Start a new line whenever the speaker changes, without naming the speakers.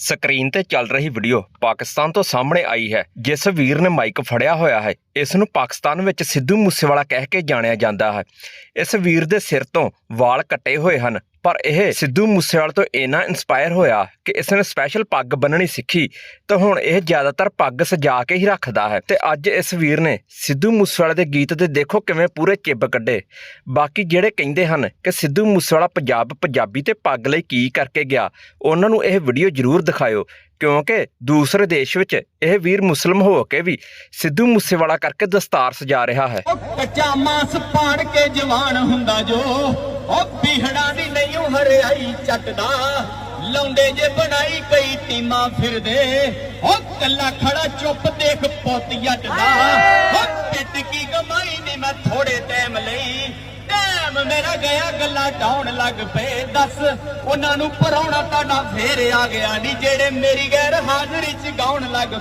Screen ਤੇ ਚੱਲ ਰਹੀ ਵੀਡੀਓ ਪਾਕਿਸਤਾਨ ਤੋਂ ਸਾਹਮਣੇ ਆਈ ਹੈ, ਜਿਸ ਵੀਰ ਨੇ ਮਾਈਕ ਫੜਿਆ ਹੋਇਆ ਹੈ। ਇਸ ਨੂੰ ਪਾਕਿਸਤਾਨ ਵਿੱਚ ਸਿੱਧੂ ਮੂਸੇਵਾਲਾ ਕਹਿ ਕੇ ਜਾਣਿਆ ਜਾਂਦਾ ਹੈ। ਇਸ ਵੀਰ ਦੇ ਸਿਰ ਤੋਂ ਵਾਲ ਕੱਟੇ ਹੋਏ ਹਨ। ਪਰ ਇਹ ਸਿੱਧੂ ਮੂਸੇਵਾਲੇ ਤੋਂ ਇੰਨਾ ਇਨਸਪਾਇਰ ਹੋਇਆ ਕਿ ਇਸ ਨੇ ਸਪੈਸ਼ਲ ਪੱਗ ਬੰਨਣੀ ਸਿੱਖੀ, ਤਾਂ ਹੁਣ ਇਹ ਜ਼ਿਆਦਾਤਰ ਪੱਗ ਸਜਾ ਕੇ ਹੀ ਰੱਖਦਾ ਹੈ। ਤੇ ਅੱਜ ਇਸ ਵੀਰ ਨੇ ਸਿੱਧੂ ਮੂਸੇਵਾਲੇ ਦੇ ਗੀਤ ਦੇ ਦੇਖੋ ਕਿਵੇਂ ਪੂਰੇ ਚਿੱਬ ਕੱਢੇ। ਬਾਕੀ ਜਿਹੜੇ ਕਹਿੰਦੇ ਹਨ ਕਿ ਸਿੱਧੂ ਮੂਸੇਵਾਲਾ ਪੰਜਾਬ ਪੰਜਾਬੀ ਤੇ ਪੱਗ ਲਈ ਕੀ ਕਰਕੇ ਗਿਆ, ਉਹਨਾਂ ਨੂੰ ਇਹ ਵੀਡੀਓ ਜ਼ਰੂਰ ਦਿਖਾਇਓ, ਕਿਉਂਕਿ ਦੂਸਰੇ ਦੇਸ਼ ਵਿੱਚ ਇਹ ਵੀਰ ਮੁਸਲਮ ਹੋ ਕੇ ਵੀ ਸਿੱਧੂ ਮੂਸੇਵਾਲਾ ਕਰਕੇ ਦਸਤਾਰ ਸਜਾ ਰਿਹਾ ਹੈ।
ਕੱਚਾ ਮਾਸ ਪਾੜ ਕੇ ਜਵਾਨ ਹੁੰਦਾ ਜੋ, ਉਹ ਪੀਹੜਾਂ ਹਰਿਆਈ ਚੱਟਦਾ ਲੌਂਡੇ ਜੇ ਬਣਾਈ ਕਈ ਟੀਮਾਂ ਫਿਰਦੇ। ਉਹ ਕੱਲਾ ਖੜਾ ਚੁੱਪ ਦੇਖ ਪੁੱਤ ਜੱਟ ਉਹ ਪਿੱਟ ਕੀ ਕਮਾਈ ਨਹੀਂ ਮੈਂ ਥੋੜੇ ਟਾਈਮ ਲਈ। ਟਾਈਮ ਮੇਰਾ ਗਿਆ, ਗੱਲਾਂ ਡਾਉਣ ਲੱਗ ਪਏ। ਦੱਸ, ਉਹਨਾਂ ਨੂੰ ਪਰਾਉਣਾ ਤੁਹਾਡਾ ਫੇਰ ਆ ਗਿਆ ਨਹੀਂ ਜਿਹੜੇ ਮੇਰੀ ਗੈਰ ਹਾਜ਼ਰੀ ਚ ਗਾਉਣ ਲੱਗ